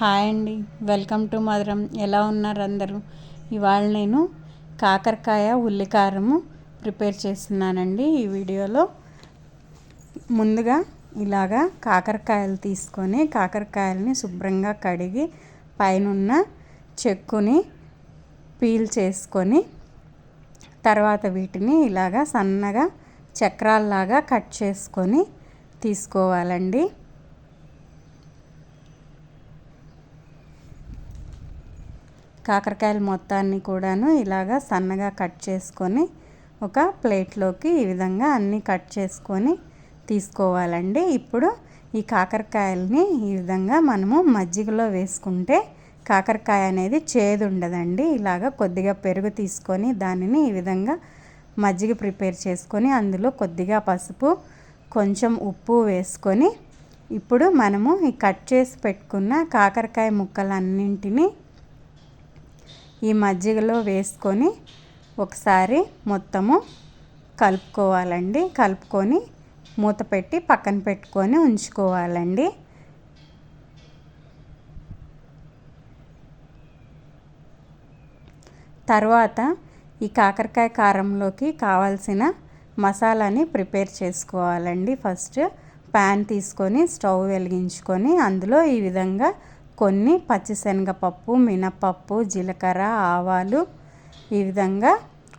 Hi అండి. Welcome to మధురం. ఎలా ఉన్నారు అందరూ? ఇవాళ నేను కాకరకాయ ఉల్లికారము ప్రిపేర్ చేస్తున్నానండి ఈ వీడియోలో. ముందుగా ఇలాగా కాకరకాయలు తీసుకొని కాకరకాయలని శుభ్రంగా కడిగి పైనున్న చెక్కుని పీల్ చేసుకొని తర్వాత వీటిని ఇలాగా సన్నగా చక్రాల్లాగా కట్ చేసుకొని తీసుకోవాలండి. కాకరకాయలు మొత్తాన్ని కూడాను ఇలాగా సన్నగా కట్ చేసుకొని ఒక ప్లేట్లోకి ఈ విధంగా అన్నీ కట్ చేసుకొని తీసుకోవాలండి. ఇప్పుడు ఈ కాకరకాయలని ఈ విధంగా మనము మజ్జిగలో వేసుకుంటే కాకరకాయ అనేది చేదు ఉండదండి ఇలాగ కొద్దిగా పెరుగు తీసుకొని దానిని ఈ విధంగా మజ్జిగ ప్రిపేర్ చేసుకొని అందులో కొద్దిగా పసుపు కొంచెం ఉప్పు వేసుకొని ఇప్పుడు మనము ఈ కట్ చేసి పెట్టుకున్న కాకరకాయ ముక్కలన్నింటినీ ఈ మజ్జిగలో వేసుకొని ఒకసారి మొత్తము కలుపుకోవాలండి. కలుపుకొని మూత పెట్టి పక్కన పెట్టుకొని ఉంచుకోవాలండి. తర్వాత ఈ కాకరకాయ కారంలోకి కావాల్సిన మసాలాని ప్రిపేర్ చేసుకోవాలండి. ఫస్ట్ ప్యాన్ తీసుకొని స్టవ్ వెలిగించుకొని అందులో ఈ విధంగా కొన్ని పచ్చిశనగపప్పు మినపప్పు జీలకర్ర ఆవాలు ఈ విధంగా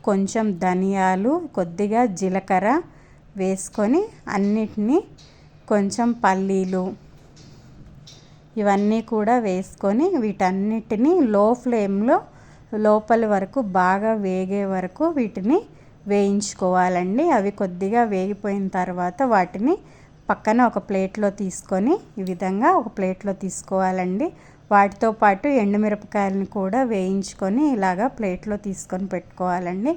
కొంచెం ధనియాలు కొద్దిగా జీలకర్ర వేసుకొని అన్నిటినీ కొంచెం పల్లీలు ఇవన్నీ కూడా వేసుకొని వీటన్నిటిని లో ఫ్లేమ్లో లోపలి వరకు బాగా వేగే వరకు వీటిని వేయించుకోవాలండి. అవి కొద్దిగా వేగిపోయిన తర్వాత వాటిని పక్కన ఒక ప్లేట్లో తీసుకొని ఈ విధంగా ఒక ప్లేట్లో తీసుకోవాలండి. వాటితో పాటు ఎండుమిరపకాయలను కూడా వేయించుకొని ఇలాగా ప్లేట్లో తీసుకొని పెట్టుకోవాలండి.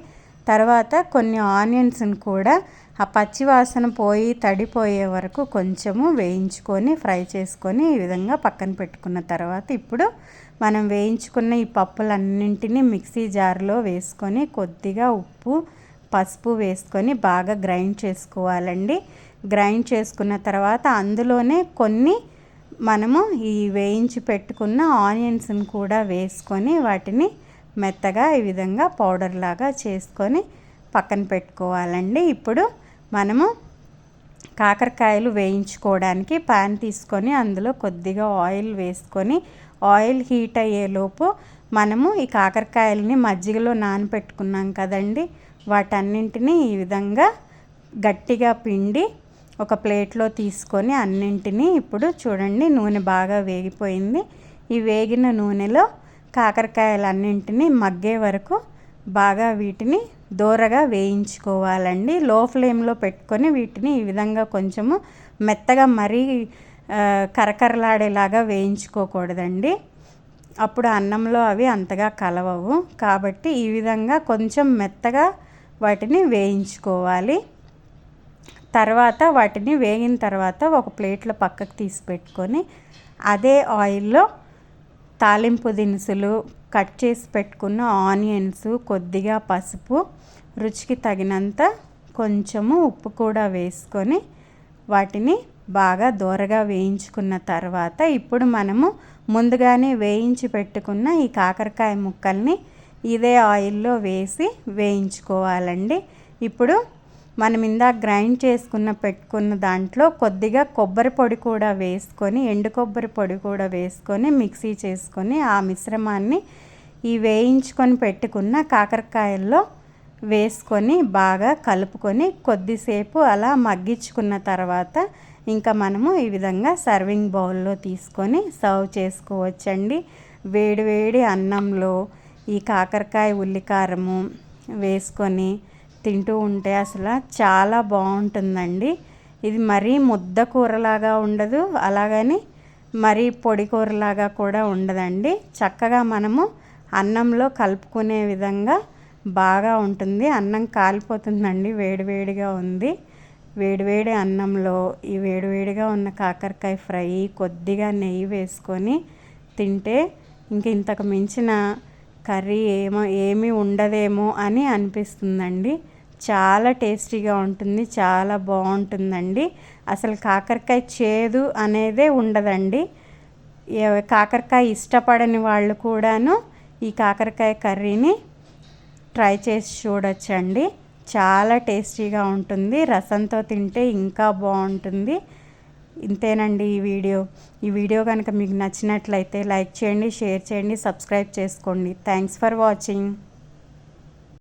తర్వాత కొన్ని ఆనియన్స్ని కూడా ఆ పచ్చివాసన పోయి తడిపోయే వరకు కొంచెము వేయించుకొని ఫ్రై చేసుకొని ఈ విధంగా పక్కన పెట్టుకున్న తర్వాత ఇప్పుడు మనం వేయించుకున్న ఈ పప్పులన్నింటినీ మిక్సీ జార్లో వేసుకొని కొద్దిగా ఉప్పు పసుపు వేసుకొని బాగా గ్రైండ్ చేసుకోవాలండి. గ్రైండ్ చేసుకున్న తర్వాత అందులోనే కొన్ని మనము ఈ వేయించి పెట్టుకున్న ఆనియన్స్ని కూడా వేసుకొని వాటిని మెత్తగా ఈ విధంగా పౌడర్ లాగా చేసుకొని పక్కన పెట్టుకోవాలండి. ఇప్పుడు మనము కాకరకాయలు వేయించుకోవడానికి పాన్ తీసుకొని అందులో కొద్దిగా ఆయిల్ వేసుకొని ఆయిల్ హీట్ అయ్యేలోపు మనము ఈ కాకరకాయలని మజ్జిగలో నానపెట్టుకున్నాం కదండి వాటన్నింటినీ ఈ విధంగా గట్టిగా పిండి ఒక ప్లేట్లో తీసుకొని అన్నింటినీ ఇప్పుడు చూడండి నూనె బాగా వేగిపోయింది. ఈ వేగిన నూనెలో కాకరకాయలన్నింటినీ మగ్గే వరకు బాగా వీటిని దూరగా వేయించుకోవాలండి. లో ఫ్లేమ్లో పెట్టుకొని వీటిని ఈ విధంగా కొంచెము మెత్తగా మరీ కరకరలాడేలాగా వేయించుకోకూడదండి. అప్పుడు అన్నంలో అవి అంతగా కలవవు. కాబట్టి ఈ విధంగా కొంచెం మెత్తగా వాటిని వేయించుకోవాలి. తర్వాత వాటిని వేగిన తర్వాత ఒక ప్లేట్లో పక్కకు తీసి పెట్టుకొని అదే ఆయిల్లో తాలింపు దినుసులు కట్ చేసి పెట్టుకున్న ఆనియన్స్ కొద్దిగా పసుపు రుచికి తగినంత కొంచెము ఉప్పు కూడా వేసుకొని వాటిని బాగా దూరగా వేయించుకున్న తర్వాత ఇప్పుడు మనము ముందుగానే వేయించి పెట్టుకున్న ఈ కాకరకాయ ముక్కల్ని ఇదే ఆయిల్లో వేసి వేయించుకోవాలండి. ఇప్పుడు మనం ఇందాక గ్రైండ్ చేసుకున్న పెట్టుకున్న దాంట్లో కొద్దిగా కొబ్బరి పొడి కూడా వేసుకొని ఎండు కొబ్బరి పొడి కూడా వేసుకొని మిక్సీ చేసుకొని ఆ మిశ్రమాన్ని ఈ వేయించుకొని పెట్టుకున్న కాకరకాయల్లో వేసుకొని బాగా కలుపుకొని కొద్దిసేపు అలా మగ్గించుకున్న తర్వాత ఇంకా మనము ఈ విధంగా సర్వింగ్ బౌల్లో తీసుకొని సర్వ్ చేసుకోవచ్చండి. వేడివేడి అన్నంలో ఈ కాకరకాయ ఉల్లికారము వేసుకొని తింటూ ఉంటే అసలు చాలా బాగుంటుందండి. ఇది మరీ ముద్ద కూరలాగా ఉండదు. అలాగని మరీ పొడి కూరలాగా కూడా ఉండదండి. చక్కగా మనము అన్నంలో కలుపుకునే విధంగా బాగా ఉంటుంది. అన్నం కాలిపోతుందండి. వేడివేడిగా ఉంది. వేడివేడి అన్నంలో ఈ వేడివేడిగా ఉన్న కాకరకాయ ఫ్రై కొద్దిగా నెయ్యి వేసుకొని తింటే ఇంక ఇంతకు మించిన కర్రీ ఏమో ఏమీ ఉండదేమో అని అనిపిస్తుందండి. చాలా టేస్టీగా ఉంటుంది చాలా బాగుంటుందండి. అసలు కాకరకాయ చేదు అనేదే ఉండదండి. కాకరకాయ ఇష్టపడని వాళ్ళు కూడాను ఈ కాకరకాయ కర్రీని ట్రై చేసి చూడొచ్చండి. చాలా టేస్టీగా ఉంటుంది రసంతో తింటే ఇంకా బాగుంటుంది. ఇంతేనండి ఈ వీడియో. ఈ వీడియో కనుక మీకు నచ్చినట్లయితే లైక్ చేయండి షేర్ చేయండి సబ్స్క్రైబ్ చేసుకోండి. Thanks for watching.